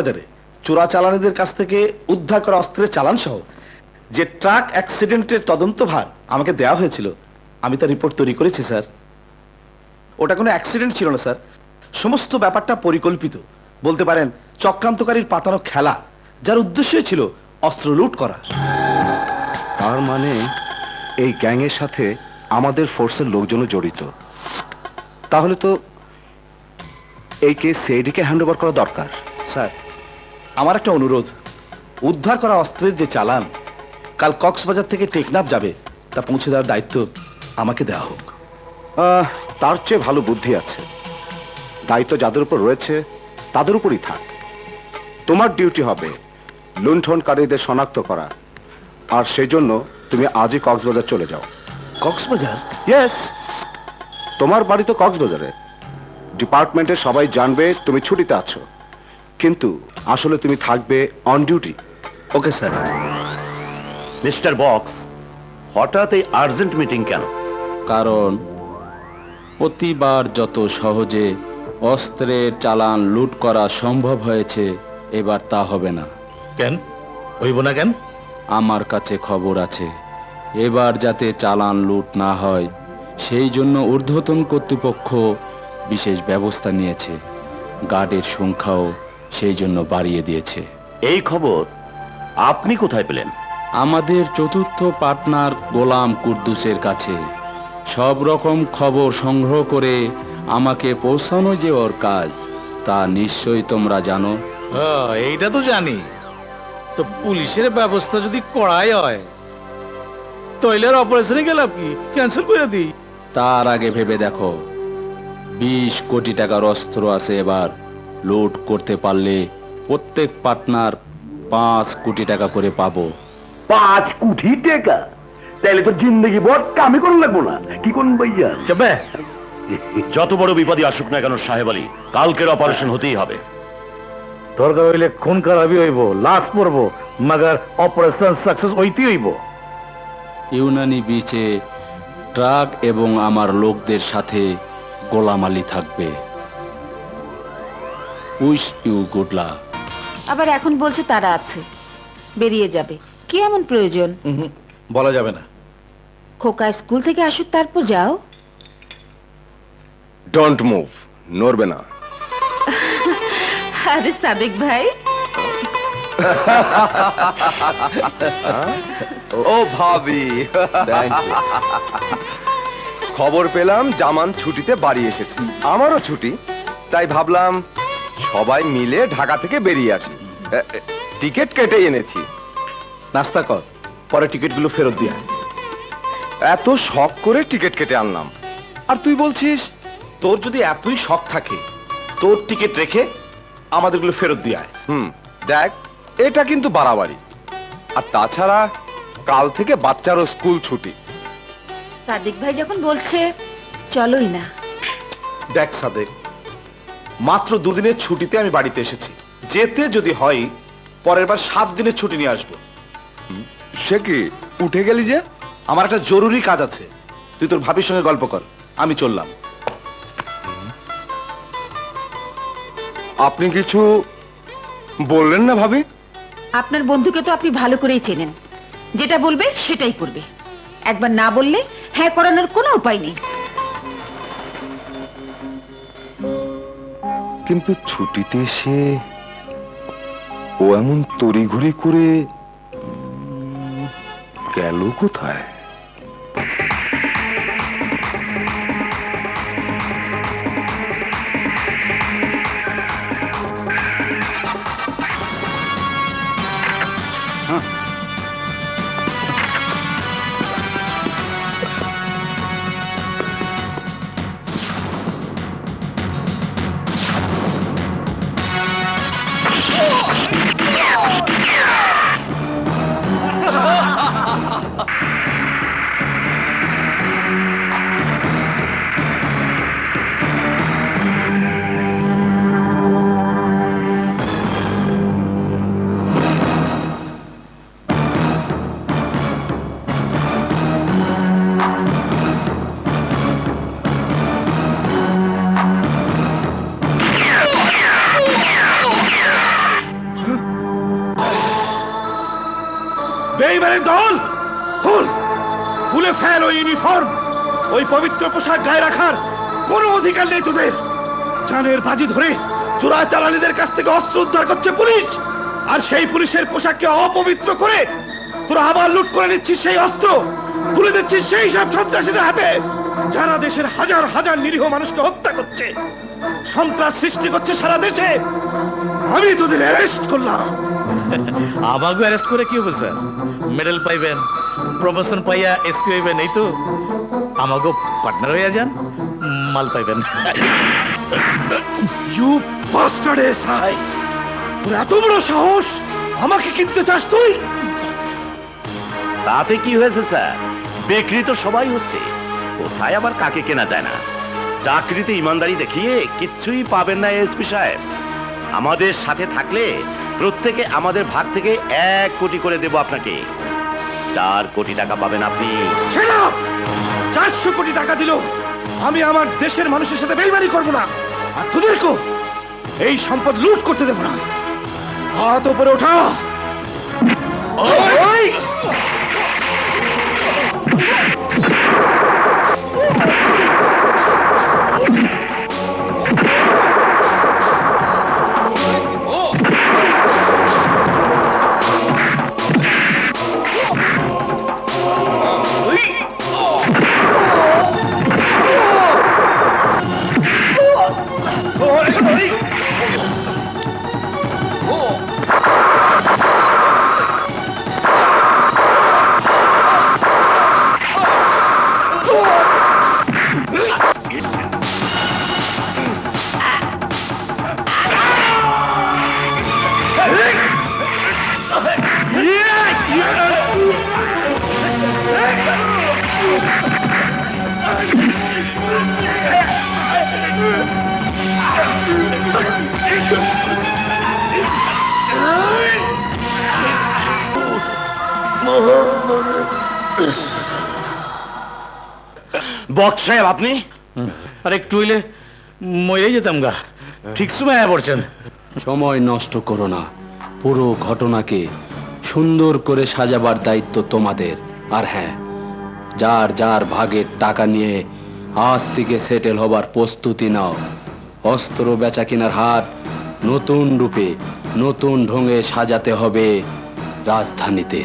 বাজারে। চোরাচালানিদের কাছ থেকে উদ্ধার করা অস্ত্রের চালান সহ যে ট্রাক অ্যাক্সিডেন্টের তদন্ত ভার আমাকে দেওয়া হয়েছিল আমি তার রিপোর্ট তৈরি করেছি স্যার। ওটা কোনো অ্যাক্সিডেন্ট ছিল না স্যার। সমস্ত ব্যাপারটা পরিকল্পিত। বলতে পারেন চক্রান্তকারীর পাতানো খেলা যার উদ্দেশ্যই ছিল অস্ত্র লুট করা। তার মানে এই গ্যাংয়ের সাথে আমাদের ফোর্সের লোকজনও জড়িত। তাহলে তো এই কেস সিআইডিকে হ্যান্ড ওভার করা দরকার। স্যার আমার একটা অনুরোধ। উদ্ধার করা অস্ত্রের যে চালান কাল কক্সবাজার থেকে টেকনাফ যাবে তা পৌঁছে দেওয়ার দায়িত্ব আমাকে দেওয়া হোক। আহ, তার চেয়ে ভালো বুদ্ধি আছে। দায়িত্ব যাদের উপর রয়েছে তাদের উপরই থাক। তোমার ডিউটি হবে লুণ্ঠনকারীদের শনাক্ত করা। আর সেই জন্য তুমি আজই কক্সবাজার চলে যাও। কক্সবাজার? ইয়েস তোমার বাড়ি তো কক্সবাজারে। ডিপার্টমেন্টের সবাই জানবে তুমি ছুটিতে আছো। কিন্তু আসলে তুমি থাকবে on duty okay sir mister box হঠাৎ এই আর্জেন্ট মিটিং কেন? কারণ প্রতিবার যত সহজে অস্ত্রের চালান লুট করা সম্ভব হয়েছে এবার তা হবে না। কেন? হইব না কেন? আমার কাছে খবর আছে। এবার যাতে চালান লুট না হয় সেই জন্য ঊর্ধ্বতন কর্তৃপক্ষ বিশেষ ব্যবস্থা নিয়েছে। গার্ডের সংখ্যাও সেই জন্য বাড়িয়ে দিয়েছে। এই খবর আপনি কোথায় পেলেন? আমাদের চতুর্থ পার্টনার গোলাম কুদ্দুসের কাছে। সব রকম খবর সংগ্রহ করে আমাকে পৌঁছানো যে ওর কাজ তা নিশ্চয়ই তোমরা জানো। হ্যাঁ, এইটা তো জানি। তো পুলিশের ব্যবস্থা যদি করাই হয় তৈলের অপারেশনে গেলাম কি? ক্যান্সেল করে দিই। তার আগে ভেবে দেখো বিশ কোটি টাকার অস্ত্র আছে এবার। লুট করতে পারলে প্রত্যেক পার্টনার পাঁচ কোটি টাকা করে পাবো। পাঁচ কোটি টাকা? তাইলে তো জিন্দগি বট কামই করুন লাগবো না। কি করুন ভাইয়া? যাবে যত বড় বিপদই আসুক না কেন সাহেব আলী কালকের অপারেশন হতেই হবে। দরকার হইলে খুন খারাপই হইব লাশ পড়ব মাগার অপারেশন সাকসেস হইতেই হইব। ইউনানি বিচে ট্রাক এবং আমার লোকদের সাথে গোলাম আলী থাকবে। উইশ ইউ গুড লাক আবার এখন বলছে তারা আছে। বেরিয়ে যাবে। কি এমন প্রয়োজন? বলা যাবে না। খোকা স্কুল থেকে আসুক তারপর যাও। ডোন্ট মুভ নড়বে না। আরে সাদেক ভাই। ও ভাবি। খবর পেলাম জামান ছুটিতে বাড়ি এসেছে। আমারও ছুটি তাই ভাবলাম সবাই মিলে ঢাকা থেকে বেরিয়ে আসি। টিকিট কেটে এনেছি। নাস্তা কর পরে টিকিটগুলো ফেরত দিয়ে আয়। এত শখ করে টিকিট কেটে আনলাম। আর তুই বলছিস? তোর যদি এতই শখ থাকে তোর টিকিট রেখে আমাদেরগুলো ফেরত দিয়ে আয়। হুম দেখ এটা কিন্তু বাড়াবাড়ি। আর তাছাড়া কাল থেকে বাচ্চারও স্কুল ছুটি। সাদেক ভাই যখন বলছে চলোই না। দেখ সাদেক মাত্র দুদিনের ছুটিতে আমি বাড়িতে এসেছি। যেতে যদি হয় পরের বার সাত দিনের ছুটি নিয়ে আসব। সে কি উঠে গেলি যে? আমার একটা জরুরি কাজ আছে। তুই তোর ভাবির সঙ্গে গল্প কর আমি চললাম। আপনি কিছু বললেন না ভাবি? আপনার বন্ধুকে তো আপনি ভালো করেই চেনেন। যেটা বলবে সেটাই করবে। একবার না বললে হ্যাঁ করানোর কোনো উপায় নেই। কিন্তু ছুটিতে এসে ও এমন তড়িঘড়ি করে গেল কোথায়? বেইমানের দল খুল খুলে ফেল ওই ইউনিফর্ম ওই পবিত্র পোশাক গায়ে রাখার কোনো অধিকার নেই তোদের। জানের বাজি ধরে চোরা চালানিদের কাছ থেকে অস্ত্র উদ্ধার করছে পুলিশ, আর সেই পুলিশের পোশাককে অপবিত্র করে তোরা আবার লুট করে নিচ্ছিস সেই অস্ত্র, তুলে দিচ্ছিস সেই সব সন্ত্রাসীদের হাতে। যারা দেশের হাজার হাজার নিরীহ মানুষকে হত্যা করছে, সন্ত্রাস সৃষ্টি করছে সারা দেশে, আমি তোদের অ্যারেস্ট করলাম। আমাকে অ্যারেস্ট করে কি হবে স্যার মেডেল পাইবেন প্রমোশন পাইয়া এসপি হইবেন, এই তো। পার্টনার হইয়া যান, মাল পাইবেন। ইউ বাস্টার্ড এত বড় সাহস, আমাকে কিনতে চাস তুই? তাতে কি হয়েছে, স্যার? বিক্রি তো সবাই হচ্ছে। কোথায় আবার কাকে কেনা যায় না? চাকরিতে ইমানদারি দেখিয়ে কিচ্ছুই পাবেন না এসপি সাহেব। আমাদের সাথে থাকলে প্রত্যেকে আমাদের ভাগ থেকে এক কোটি করে দেব আপনাকে। চার কোটি টাকা পাবেন আপনি। চারশো কোটি টাকা দিল আমি আমার দেশের মানুষের সাথে বেইমানি করব না। আর তোদেরকেও এই সম্পদ লুট করতে দেব না। হাত উপরে ওঠা! ওই! বক্স সাহেব আপনি? আর একটু হইলে মরে যেতাম গা। ঠিক সময় পড়ছেন। সময় নষ্ট করো না। পুরো ঘটনাকে সুন্দর করে সাজাবার দায়িত্ব তোমাদের। আর হ্যাঁ যার যার ভাগের টাকা নিয়ে আজ থেকে সেটেল হবার প্রস্তুতি নাও। অস্ত্র বেচা কেনার হাট নতুন রূপে নতুন ঢঙে সাজাতে হবে রাজধানীতে।